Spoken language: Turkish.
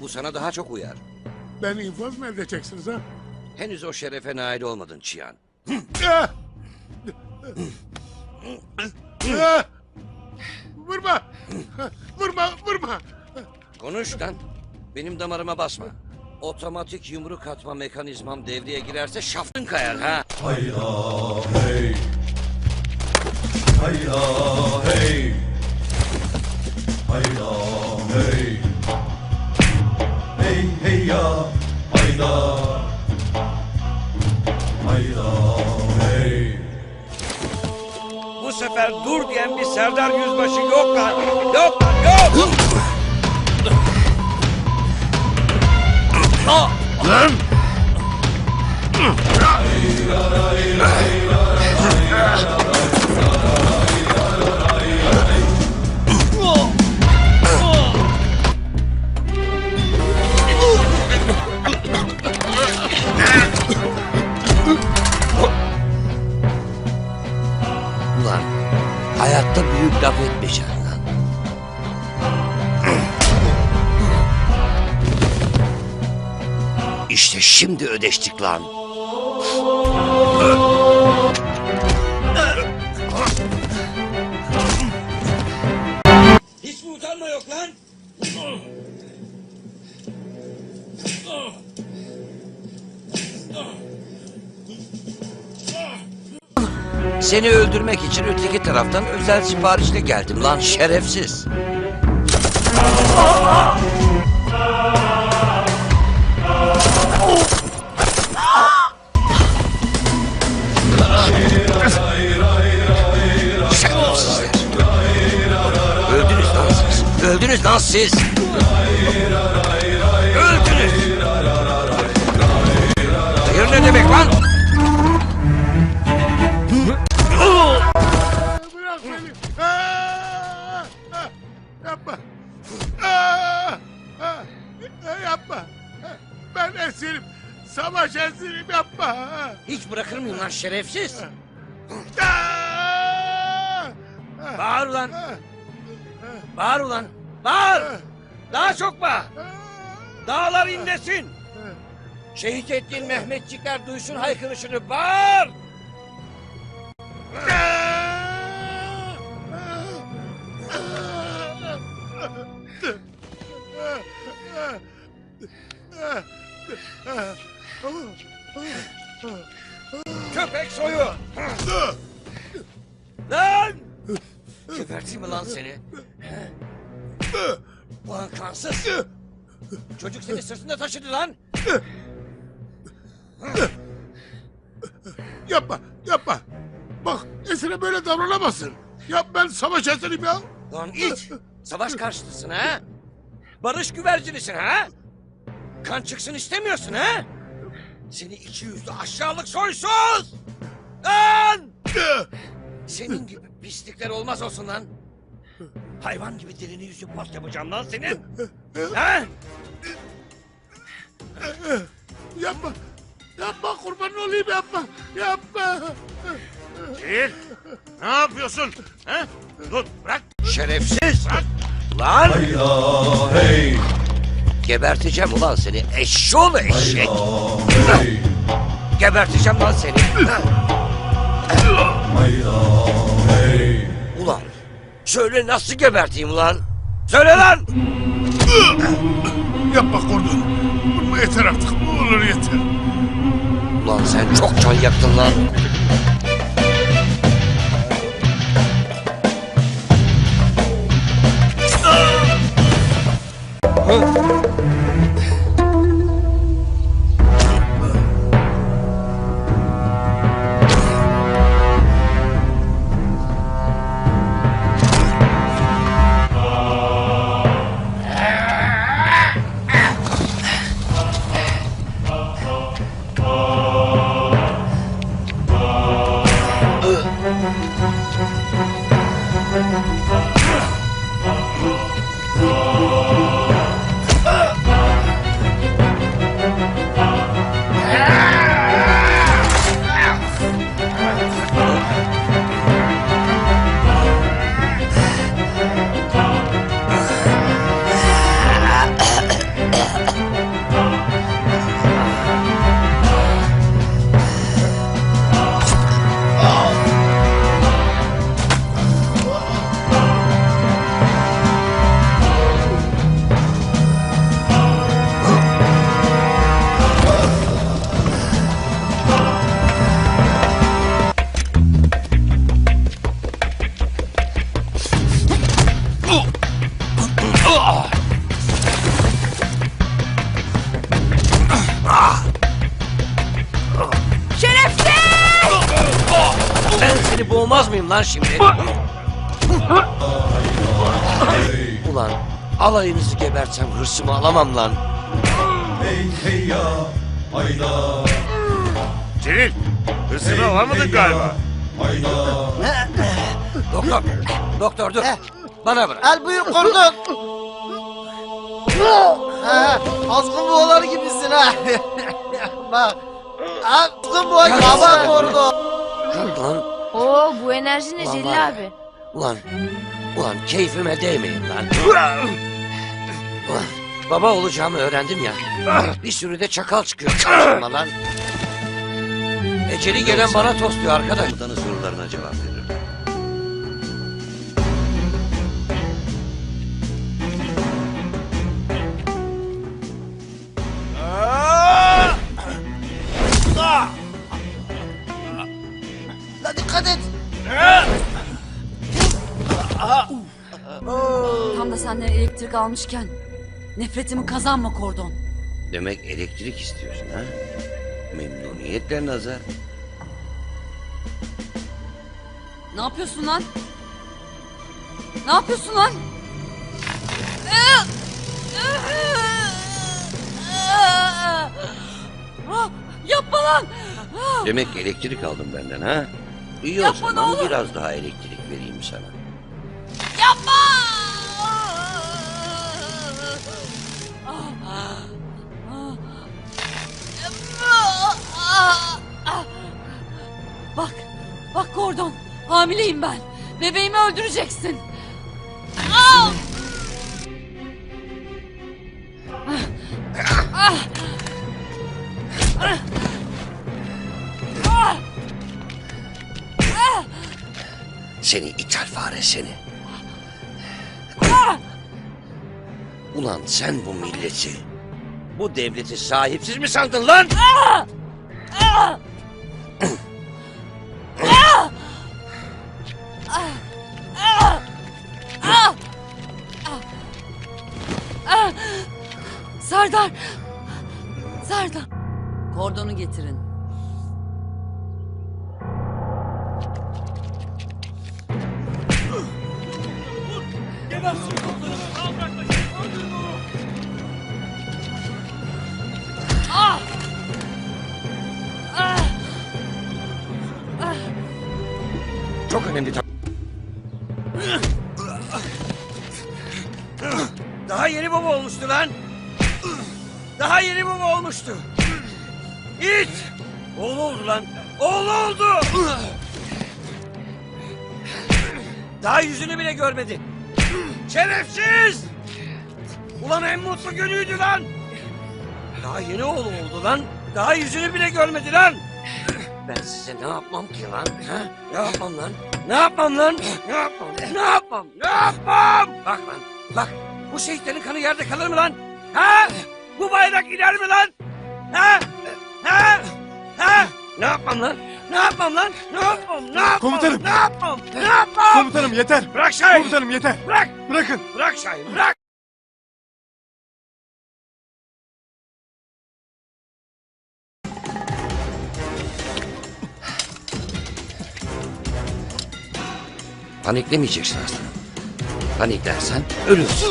Bu sana daha çok uyar. Beni infaz mı edeceksiniz ha? Henüz o şerefe nail olmadın Çiyan. Ah! Ah! Vurma! Vurma, vurma! Konuş lan. Benim damarıma basma. Otomatik yumruk atma mekanizmam devreye girerse şaftın kayar ha. Hayda hey Hayda hey Hayda hey Hey hey ya. Hayda. Hayda hey. Bu sefer dur diyen bir Serdar Yüzbaşı yok lan. Yok lan yok. Ulan lan. İşte şimdi ödeştik lan. Hiç mi utanma yok lan? Seni öldürmek için öteki taraftan özel siparişle geldim lan şerefsiz. Şerefsizler. Öldünüz lan siz. Öldünüz lan siz. Öldünüz. Hayır ne demek lan? Savaş esirim yapma! Hiç bırakır mıyım lan şerefsiz? Bağır ulan. Bağır ulan. Bağır. Daha çok bağır. Dağlar inlesin. Şehit ettiğin Mehmetçikler duysun haykırışını. Bağır. Köpek Ulan kansız. Çocuk seni sırtında taşıdı lan. Yapma, yapma. Bak esire böyle davranamazsın. Ya ben savaş esirim ya. Lan it! Savaş karşıtısın ha? Barış güvercinisin ha? Kan çıksın istemiyorsun ha? Seni iki yüzlü aşağılık soysuz! Lan! Senin gibi pislikler olmaz olsun lan. Hayvan gibi dilini yüzü pas yapacağım lan senin. Ha? Yapma. Yapma kurban olayım yapma. Yapma. Değil. Ne yapıyorsun? He? Dur bırak. Şerefsiz! Lan! Hayda hey Geberteceğim ulan seni eşşoğlu eşek! Hayda hey Geberteceğim lan seni! Söyle nasıl geberteyim ulan? Söyle lan! Yapma kurdun. Vurma yeter artık. Ne olur yeter. Ulan sen çok can yaktın lan. Mıyım lan şimdi? Ulan alayınızı gebertsem hırsımı alamam lan. Hey hey ya. Hayda. Celil, hırsını alamadın galiba. Hayda. Doktor, doktor dur. Bana bırak. El buyur kordon. Azgın boğaları gibisin ha. Bak. Azgın boğa gibi bak kordon. Oo bu enerji ne Ulan Celil ya. abi? Ulan, ulan keyfime değmeyin lan. Ulan, baba olacağımı öğrendim ya. Bir sürü de çakal çıkıyor karşıma lan. Eceli gelen bana tosluyor arkadaş. Komutanın sorularına cevap veririm. Senden elektrik almışken nefretimi kazanma kordon. Demek elektrik istiyorsun ha? Memnuniyetle nazar. Ne yapıyorsun lan? Ne yapıyorsun lan? Yapma lan! Demek elektrik aldın benden ha? İyi o Yapma, ne zaman olur. biraz daha elektrik vereyim sana. Yapma! Bak, bak Gordon. Hamileyim ben. Bebeğimi öldüreceksin. Seni ithal fare seni. Ulan sen bu milleti, Bu devleti sahipsiz mi sandın lan? Serdar! Serdar! Kordonu getirin. Çok önemli. Daha yeni baba olmuştu lan. Daha yeni baba olmuştu. İt! Oğlu oldu lan. Oğlu oldu. Daha yüzünü bile görmedi. Şerefsiz! Ulan en mutlu günüydü lan. Daha yeni oğlu oldu lan. Daha yüzünü bile görmedi lan. Ben size ne yapmam ki lan? Ha? Ne yapmam lan? Ne yapmam lan? Ne yapmam? Ne yapmam? Ne yapmam? Bak lan. Bak. Bu şehitlerin kanı yerde kalır mı lan? Ha? Bu bayrak iner mi lan? Ha? Ha? Ha? Ne yapmam lan? Ne yapmam lan? Ne yapmam? Ne yapmam? Komutanım. Ne yapmam? Ne yapmam? Komutanım yeter. Bırak Şahin. Komutanım yeter. Bırak. Bırakın. Bırak Şahin. Bırak. Paniklemeyeceksin aslanım. Paniklersen ölürsün.